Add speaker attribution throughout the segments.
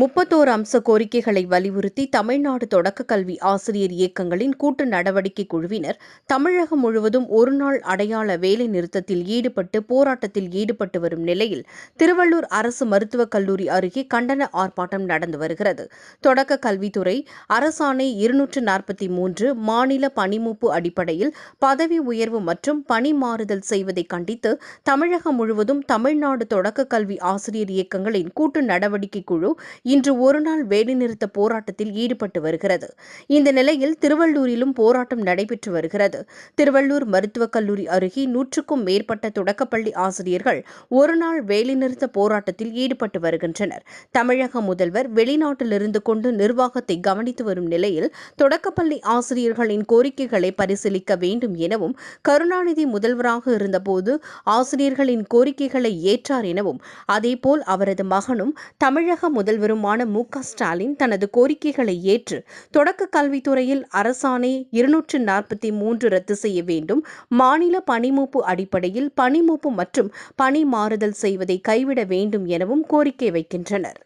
Speaker 1: முப்பத்தோரு அம்ச கோரிக்கைகளை வலியுறுத்தி தமிழ்நாடு தொடக்க கல்வி ஆசிரியர் இயக்கங்களின் கூட்டு நடவடிக்கை குழுவினர் தமிழகம் முழுவதும் ஒருநாள் அடையாள வேலை நிறுத்தத்தில் ஈடுபட்டு போராட்டத்தில் ஈடுபட்டு வரும் நிலையில் திருவள்ளூர் அரசு மருத்துவக் கல்லூரி அருகே கண்டன ஆர்ப்பாட்டம் நடந்து வருகிறது. தொடக்க கல்வித்துறை அரசாணை இருநூற்று நாற்பத்தி மூன்று மாநில பணிமூப்பு அடிப்படையில் பதவி உயர்வு மற்றும் பணி மாறுதல் செய்வதை கண்டித்து தமிழகம் முழுவதும் தமிழ்நாடு தொடக்க கல்வி ஆசிரியர் இயக்கங்களின் கூட்டு நடவடிக்கை குழு இன்று ஒருநாள் வேலைநிறுத்த போராட்டத்தில் ஈடுபட்டு வருகிறது. இந்த நிலையில் திருவள்ளூரிலும் போராட்டம் நடைபெற்று வருகிறது. திருவள்ளூர் மருத்துவக் கல்லூரி அருகே நூற்றுக்கும் மேற்பட்ட தொடக்கப்பள்ளி ஆசிரியர்கள் ஒருநாள் வேலைநிறுத்த போராட்டத்தில் ஈடுபட்டு வருகின்றனர். தமிழக முதல்வர் வெளிநாட்டிலிருந்து கொண்டு நிர்வாகத்தை கவனித்து வரும் நிலையில் தொடக்கப்பள்ளி ஆசிரியர்களின் கோரிக்கைகளை பரிசீலிக்க வேண்டும் எனவும் கருணாநிதி முதல்வராக இருந்தபோது ஆசிரியர்களின் கோரிக்கைகளை ஏற்றார் எனவும் அதேபோல் அவரது மகனும் தமிழக முதல்வரும் முதல்வருமான மு க ஸ்டாலின் தனது கோரிக்கைகளை ஏற்று தொடக்க கல்வித்துறையில் அரசாணை இருநூற்று நாற்பத்தி மூன்று ரத்து செய்ய வேண்டும். மாநில பணிமூப்பு அடிப்படையில் பணிமூப்பு மற்றும் பணி மாறுதல் செய்வதை கைவிட வேண்டும் எனவும் கோரிக்கை வைக்கின்றனர்.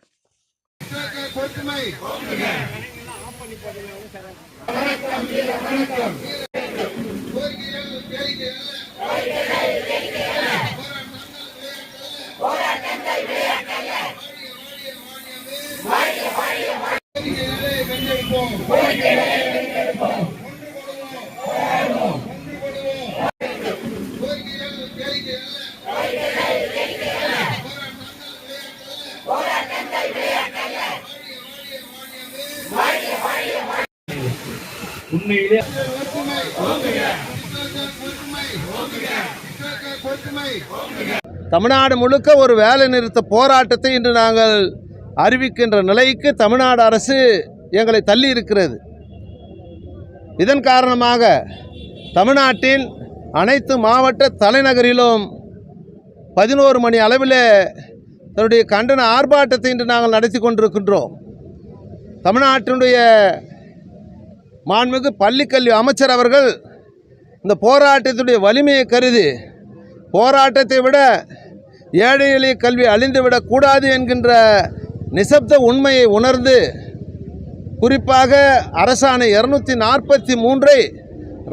Speaker 2: வணக்கம்.
Speaker 3: உண்மையிலே
Speaker 4: தமிழ்நாடு முழுக்க ஒரு வேலை நிறுத்த போராட்டத்தை இன்று நாங்கள் அறிவிக்கின்ற நிலைக்கு தமிழ்நாடு அரசு எங்களை தள்ளி இருக்கிறது. இதன் காரணமாக தமிழ்நாட்டின் அனைத்து மாவட்ட தலைநகரிலும் பதினோரு மணி அளவில் தன்னுடைய கண்டன ஆர்ப்பாட்டத்தை இன்று நாங்கள் நடத்தி கொண்டிருக்கின்றோம். தமிழ்நாட்டினுடைய மாண்புமிகு பள்ளிக்கல்வி அமைச்சர் அவர்கள் இந்த போராட்டத்துடைய வலிமையை கருதி போராட்டத்தை விட ஏழை எளிய கல்வி அழிந்துவிடக்கூடாது என்கின்ற நிசப்த உண்மையை உணர்ந்து குறிப்பாக அரசாணை இரநூத்தி நாற்பத்தி மூன்றை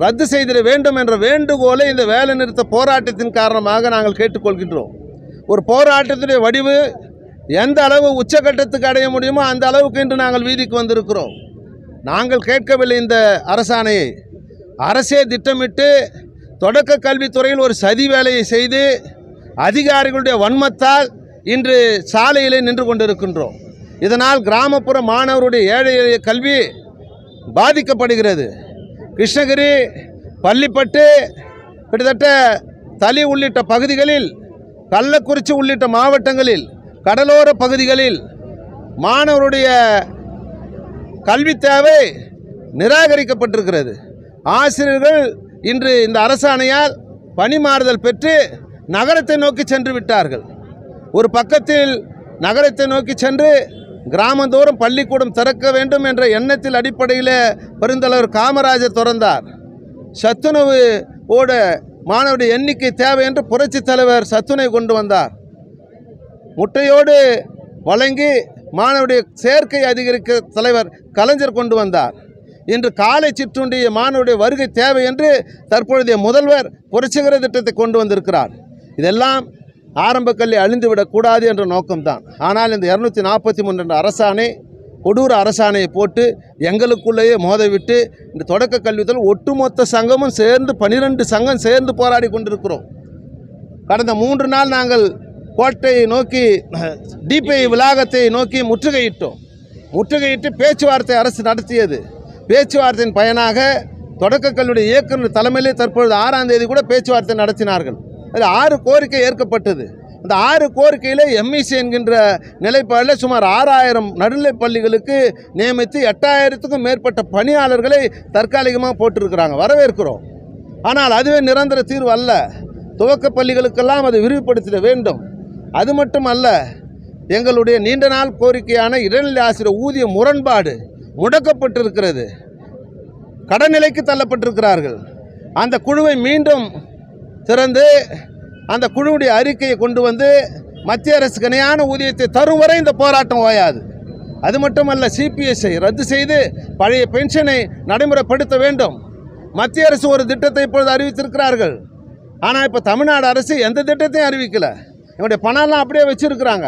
Speaker 4: ரத்து செய்திட வேண்டும் என்ற வேண்டுகோளை இந்த வேலைநிறுத்த போராட்டத்தின் காரணமாக நாங்கள் கேட்டுக்கொள்கின்றோம். ஒரு போராட்டத்துடைய வடிவு எந்த அளவு உச்சகட்டத்துக்கு அடைய முடியுமோ அந்த அளவுக்கு இன்று நாங்கள் வீதிக்கு வந்திருக்கிறோம். நாங்கள் கேட்கவில்லை இந்த அரசாணையை. அரசே திட்டமிட்டு தொடக்க கல்வித்துறையில் ஒரு சதி வேலையை செய்து அதிகாரிகளுடைய வன்மத்தால் இன்று சாலையிலே நின்று கொண்டிருக்கின்றோம். இதனால் கிராமப்புற மாணவருடைய ஏழை கல்வி பாதிக்கப்படுகிறது. கிருஷ்ணகிரி பள்ளிப்பட்டு கிட்டத்தட்ட தளி உள்ளிட்ட பகுதிகளில் கள்ளக்குறிச்சி உள்ளிட்ட மாவட்டங்களில் கடலோர பகுதிகளில் மாணவருடைய கல்வி தேவை நிராகரிக்கப்பட்டிருக்கிறது. ஆசிரியர்கள் இன்று இந்த அரசாணையால் பணிமாறுதல் பெற்று நகரத்தை நோக்கி சென்று விட்டார்கள். ஒரு பக்கத்தில் நகரத்தை நோக்கி சென்று கிராமந்தோறும் பள்ளிக்கூடம் திறக்க வேண்டும் என்ற எண்ணத்தில் அடிப்படையில் பெருந்தலைவர் காமராஜர் திறந்தார். சத்துணவு ஓட மாணவருடைய எண்ணிக்கை தேவை என்று புரட்சித் தலைவர் சத்துணை கொண்டு வந்தார். முட்டையோடு வழங்கி மாணவருடைய சேர்க்கை அதிகரிக்க தலைவர் கலைஞர் கொண்டு வந்தார். இன்று காலை சிற்றுண்டிய மாணவருடைய வருகை தேவை என்று தற்பொழுதைய முதல்வர் புரட்சிகர திட்டத்தை கொண்டு வந்திருக்கிறார். இதெல்லாம் ஆரம்ப கல்வி அழிந்துவிடக்கூடாது என்ற நோக்கம்தான். ஆனால் இந்த இரநூத்தி நாற்பத்தி மூன்று என்ற அரசாணை கொடூர அரசாணையை போட்டு எங்களுக்குள்ளேயே மோதவிட்டு இந்த தொடக்க கல்வித்தில் ஒட்டுமொத்த சங்கமும் சேர்ந்து பனிரெண்டு சங்கம் சேர்ந்து போராடி கொண்டிருக்கிறோம். கடந்த மூன்று நாள் நாங்கள் கோட்டையை நோக்கி டிபிஐ வளாகத்தை நோக்கி முற்றுகையிட்டோம். முற்றுகையிட்டு பேச்சுவார்த்தை அரசு நடத்தியது. பேச்சுவார்த்தையின் பயனாக தொடக்க கல்வியுடைய இயக்குநர் தலைமையிலே தற்பொழுது ஆறாம் தேதி கூட பேச்சுவார்த்தை நடத்தினார்கள். அதில் ஆறு கோரிக்கை ஏற்கப்பட்டது. அந்த ஆறு கோரிக்கையில் எம்இசி என்கின்ற நிலைப்பாடில் சுமார் ஆறாயிரம் நடுநிலைப் பள்ளிகளுக்கு நியமித்து எட்டாயிரத்துக்கும் மேற்பட்ட பணியாளர்களை தற்காலிகமாக போட்டிருக்கிறாங்க. வரவேற்கிறோம். ஆனால் அதுவே நிரந்தர தீர்வு அல்ல. துவக்க பள்ளிகளுக்கெல்லாம் அதை விரிவுபடுத்திட வேண்டும். அது மட்டும் அல்ல எங்களுடைய நீண்ட நாள் கோரிக்கையான இடைநிலை ஆசிரியர் ஊதிய முரண்பாடு முடக்கப்பட்டிருக்கிறது. கடநிலைக்கு தள்ளப்பட்டிருக்கிறார்கள். அந்த குழுவை மீண்டும் திறந்து அந்த குழுவுடைய அறிக்கையை கொண்டு வந்து மத்திய அரசுக்கு இணையான ஊதியத்தை தரும் வரை இந்த போராட்டம் ஓயாது. அது மட்டுமல்ல சிபிஎஸ்ஐ ரத்து செய்து பழைய பென்ஷனை நடைமுறைப்படுத்த வேண்டும். மத்திய அரசு ஒரு திட்டத்தை இப்பொழுது அறிவித்திருக்கிறார்கள். ஆனால் இப்போ தமிழ்நாடு அரசு எந்த திட்டத்தையும் அறிவிக்கலை. என்னுடைய பணம்லாம் அப்படியே வச்சுருக்குறாங்க.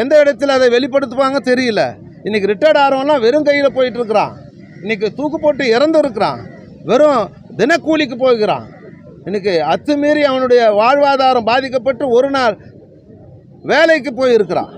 Speaker 4: எந்த இடத்துல அதை வெளிப்படுத்துவாங்க தெரியல. இன்றைக்கி ரிட்டையர்ட் ஆர்வம்லாம் வெறும் கையில் போயிட்டுருக்குறான் இன்றைக்கி தூக்கு போட்டு இறந்து இருக்கிறான். வெறும் தினக்கூலிக்கு போகிறான். இன்னைக்கு அத்துமீறி அவனுடைய வாழ்வாதாரம் பாதிக்கப்பட்டு ஒரு நாள் வேலைக்கு போயிருக்கிறான்.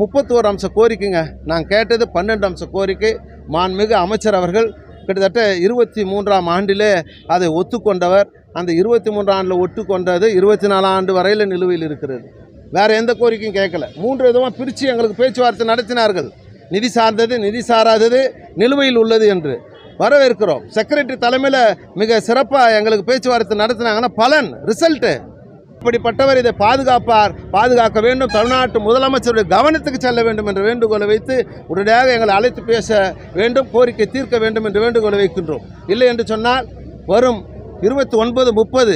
Speaker 4: முப்பத்தோரு அம்ச கோரிக்கைங்க. நான் கேட்டது பன்னெண்டு அம்ச கோரிக்கை. மான்மிகு அமைச்சர் அவர்கள் கிட்டத்தட்ட இருபத்தி மூன்றாம் ஆண்டிலே அதை ஒத்துக்கொண்டவர். அந்த இருபத்தி மூன்றாம் ஆண்டில் ஒட்டுக்கொண்டது இருபத்தி நாலாம் ஆண்டு வரையில் நிலுவையில் இருக்கிறது. வேறு எந்த கோரிக்கையும் கேட்கல. மூன்று விதமாக பிரித்து எங்களுக்கு பேச்சுவார்த்தை நடத்தினார்கள். நிதி சார்ந்தது நிதி சாராதது நிலுவையில் உள்ளது என்று. வரவேற்கிறோம். செக்ரட்டரி தலைமையில் மிக சிறப்பாக எங்களுக்கு பேச்சுவார்த்தை நடத்தினாங்கன்னா பலன் ரிசல்ட்டு இப்படிப்பட்டவர் இதை பாதுகாப்பார் பாதுகாக்க வேண்டும். தமிழ்நாட்டு முதலமைச்சருடைய கவனத்துக்கு செல்ல வேண்டும் என்ற வேண்டுகோளை வைத்து உடனடியாக எங்களை அழைத்து பேச வேண்டும் கோரிக்கை தீர்க்க வேண்டும் என்று வேண்டுகோளை வைக்கின்றோம். இல்லை என்று சொன்னால் வரும் இருபத்தி ஒன்பது முப்பது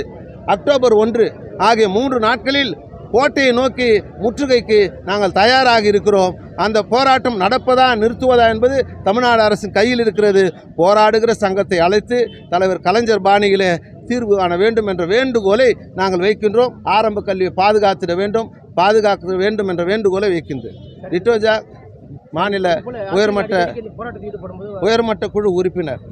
Speaker 4: அக்டோபர் ஒன்று ஆகிய மூன்று நாட்களில் கோட்டையை நோக்கி முற்றுகைக்கு நாங்கள் தயாராக இருக்கிறோம். அந்த போராட்டம் நடப்பதா நிறுத்துவதா என்பது தமிழ்நாடு அரசின் கையில் இருக்கிறது. போராடுகிற சங்கத்தை அழைத்து தலைவர் கலைஞர் பாணியிலே தீர்வு காண வேண்டும் என்ற வேண்டுகோளை நாங்கள் வைக்கின்றோம். ஆரம்ப கல்வியை பாதுகாத்திட வேண்டும் பாதுகாக்க வேண்டும் என்ற வேண்டுகோளை வைக்கின்றேன். டிட்டோஜா மாநில உயர்மட்ட உயர்மட்ட குழு உறுப்பினர்.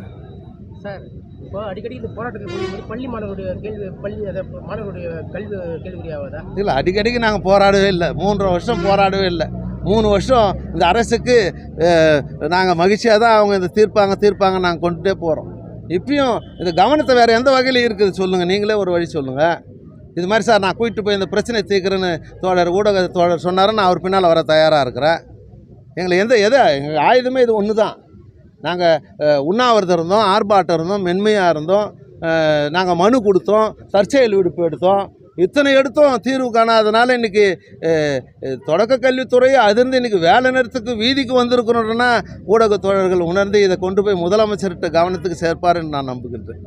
Speaker 3: சார் இப்போ அடிக்கடி இந்த போராட்டத்தில் பள்ளி மாணவருடைய கேள்வி பள்ளி அதை மாணவருடைய கல்வி கேள்வியாவதா
Speaker 4: இல்லை அடிக்கடிக்கு நாங்கள் போராடவே இல்லை. மூன்றரை வருஷம் போராடவே இல்லை. மூணு வருஷம் இந்த அரசுக்கு நாங்கள் மகிழ்ச்சியாக தான் அவங்க இந்த தீர்ப்பாங்க தீர்ப்பாங்க நாங்கள் கொண்டுட்டே போகிறோம் இப்பயும் இந்த கவனத்தை வேறு எந்த வகையில் இருக்குது சொல்லுங்கள் நீங்களே ஒரு வழி சொல்லுங்கள் இது மாதிரி சார் நான் கூட்டிட்டு போய் இந்த பிரச்சனை தீர்க்குறேன்னு தோழர் ஊடக தோழர் சொன்னார் நான் அவர் பின்னால் வர தயாராக இருக்கிறேன். எங்களை எந்த எதை எங்கள் ஆயுதமே இது ஒன்று தான் நாங்கள் உண்ணாவிரதம் இருந்தோம் ஆர்ப்பாட்டம் இருந்தோம் மென்மையாக இருந்தோம். நாங்கள் மனு கொடுத்தோம் தற்செயல் விடுப்பு எடுத்தோம். இத்தனை எடுத்தோம் தீர்வு காணாதனால இன்றைக்கி தொடக்க கல்வித்துறை அதிர்ந்து இன்றைக்கி வேலை நேரத்துக்கு வீதிக்கு வந்திருக்கிறோன்னா ஊடக தோழர்கள் உணர்ந்து இதை கொண்டு போய் முதலமைச்சர்கிட்ட கவனத்துக்கு சேர்ப்பாருன்னு நான் நம்புகின்றேன்.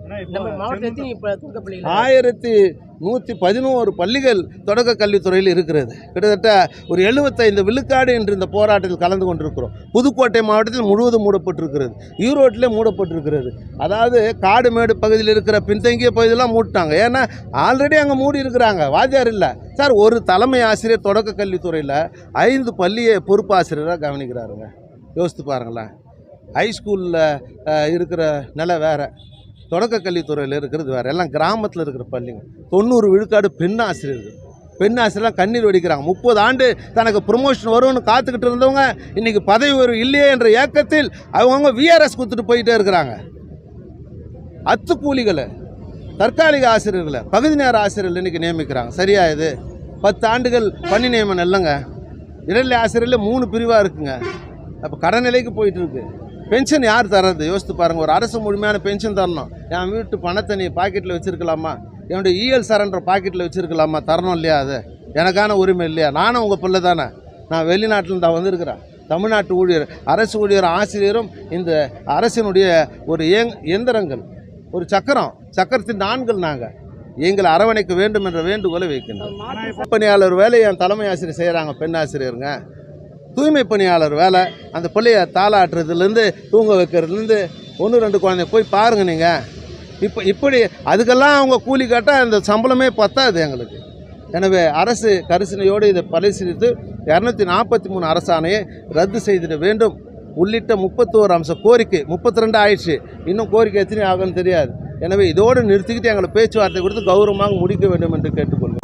Speaker 4: ஆயிரத்தி நூற்றி பதினோரு பள்ளிகள் தொடக்க கல்வித்துறையில் இருக்கிறது. கிட்டத்தட்ட ஒரு எழுபத்தைந்து விழுக்காடு என்று இந்த போராட்டத்தில் கலந்து கொண்டிருக்கிறோம். புதுக்கோட்டை மாவட்டத்தில் முழுவதும் மூடப்பட்டிருக்கிறது. ஈரோட்டிலே மூடப்பட்டிருக்கிறது. அதாவது காடு மேடு பகுதியில் இருக்கிற பின்தங்கிய பகுதியெல்லாம் மூட்டாங்க. ஏன்னா ஆல்ரெடி அங்கே மூடி இருக்கிறாங்க. வாத்தியார் இல்லை. சார் ஒரு தலைமை ஆசிரியர் தொடக்க கல்வித்துறையில் ஐந்து பள்ளியை பொறுப்பாசிரியராக கவனிக்கிறாருங்க. யோசித்து பாருங்களேன். ஹைஸ்கூலில் இருக்கிற நிலை வேறு. தொடக்க கல்வித்துறையில் இருக்கிறது வேறு. எல்லாம் கிராமத்தில் இருக்கிற பள்ளிங்க. தொண்ணூறு விழுக்காடு பெண் ஆசிரியர்கள். பெண் ஆசிரியர்லாம் கண்ணீர் வடிக்கிறாங்க. முப்பது ஆண்டு தனக்கு ப்ரொமோஷன் வரும்னு காத்துக்கிட்டு இருந்தவங்க இன்றைக்கி பதவி வரும் இல்லையே என்ற ஏக்கத்தில் அவங்கவுங்க விஆர்எஸ் கொடுத்துட்டு போயிட்டே இருக்கிறாங்க. அத்து கூலிகளை தற்காலிக ஆசிரியர்களை பகுதி நேர ஆசிரியர்கள் இன்றைக்கி நியமிக்கிறாங்க. சரியா இது? பத்து ஆண்டுகள் பணி நியமனம் இல்லைங்க. இடைநிலை ஆசிரியரில் மூணு பிரிவாக இருக்குங்க. அப்போ கடநிலைக்கு போயிட்டு இருக்கு. பென்ஷன் யார் தர்றது? யோசித்து பாருங்கள் ஒரு அரசு முழுமையான பென்ஷன் தரணும். என் வீட்டு பணத்தை நீ பாக்கெட்டில் வச்சுருக்கலாமா? என்னுடைய இஎல் சரண்டர் பாக்கெட்டில் வச்சுருக்கலாமா? தரணும் இல்லையா அது? எனக்கான உரிமை இல்லையா? நானும் உங்கள் பிள்ளை தானே. நான் வெளிநாட்டில் தான் வந்திருக்கிறேன். தமிழ்நாட்டு ஊழியர் அரசு ஊழியர் ஆசிரியரும் இந்த அரசினுடைய ஒரு இயங் இயந்திரங்கள் ஒரு சக்கரம். சக்கரத்தின் நான்கள் நாங்கள் எங்களை அரவணைக்க வேண்டும் என்ற வேண்டுகோளை வைக்கின்றோம். பணியாளர் வேலையை என் தலைமை ஆசிரியர் செய்கிறாங்க பெண் ஆசிரியருங்க. தூய்மை பணியாளர் வேலை அந்த பிள்ளைய தாளாட்டுறதுலேருந்து தூங்க வைக்கிறதுலேருந்து ஒன்று ரெண்டு குழந்தைய போய் பாருங்கள் நீங்கள் இப்போ இப்படி அதுக்கெல்லாம் அவங்க கூலி கேட்டால் அந்த சம்பளமே பத்தாது எங்களுக்கு. எனவே அரசு கரிசனையோடு இதை பரிசீலித்து இரநூத்தி நாற்பத்தி மூணு அரசாணையை ரத்து செய்திட வேண்டும். உள்ளிட்ட முப்பத்தோரு அம்ச கோரிக்கை முப்பத்தி ரெண்டு ஆயிடுச்சு. இன்னும் கோரிக்கை எத்தனை ஆகும்னு தெரியாது. எனவே இதோடு நிறுத்திக்கிட்டு எங்களை பேச்சுவார்த்தை கொடுத்து கௌரவமாக முடிக்க வேண்டும் என்று கேட்டுக்கொள்கிறேன்.